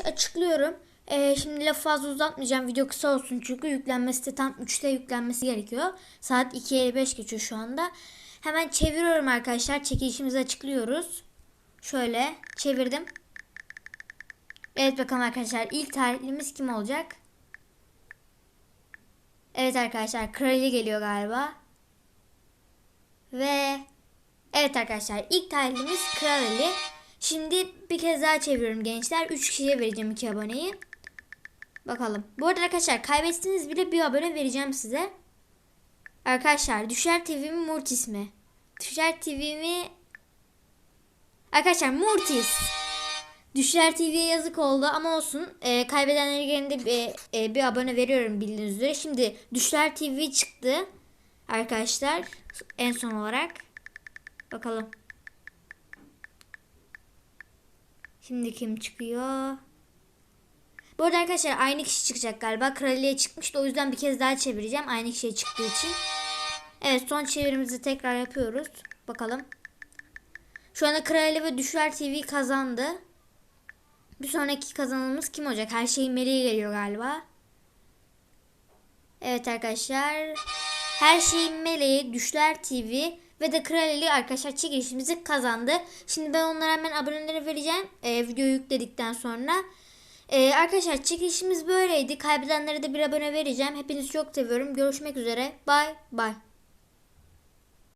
açıklıyorum. Ee, şimdi lafı fazla uzatmayacağım. Video kısa olsun çünkü yüklenmesi de tam 3'te yüklenmesi gerekiyor. Saat 2.55 geçiyor şu anda. Hemen çeviriyorum arkadaşlar. Çekilişimizi açıklıyoruz. Şöyle çevirdim. Evet bakalım arkadaşlar ilk tarihlimiz kim olacak? Evet arkadaşlar kraliçe geliyor galiba. Ve evet arkadaşlar ilk tarihlimiz Kral Ali. Şimdi bir kez daha çeviriyorum gençler. 3 kişiye vereceğim 2 aboneyi. Bakalım. Bu arada arkadaşlar kaybetseniz bile bir abone vereceğim size. Arkadaşlar Düşer TV mi Mortis mi? Düşer TV mi? Arkadaşlar Mortis. Düşer TV'ye yazık oldu ama olsun. Ee, kaybedenlere gelince bir, e, bir abone veriyorum bildiğiniz üzere. Şimdi Düşler TV çıktı. Arkadaşlar en son olarak. Bakalım. Şimdi kim çıkıyor? Bu arada arkadaşlar aynı kişi çıkacak galiba. Kraliye çıkmıştı. O yüzden bir kez daha çevireceğim. Aynı kişiye çıktığı için. Evet son çevirimizi tekrar yapıyoruz. Bakalım. Şu anda Kraliye ve Düşler TV kazandı. Bir sonraki kazanımız kim olacak? Her şeyin meleği geliyor galiba. Evet arkadaşlar. Her şeyin meleği Düşler TV ve de Kraleli arkadaşlar çekilişimizi kazandı. Şimdi ben onlara hemen abonelere vereceğim. E, videoyu yükledikten sonra. E, arkadaşlar çekilişimiz böyleydi. Kaybedenlere de bir abone vereceğim. Hepinizi çok seviyorum. Görüşmek üzere. Bye bye.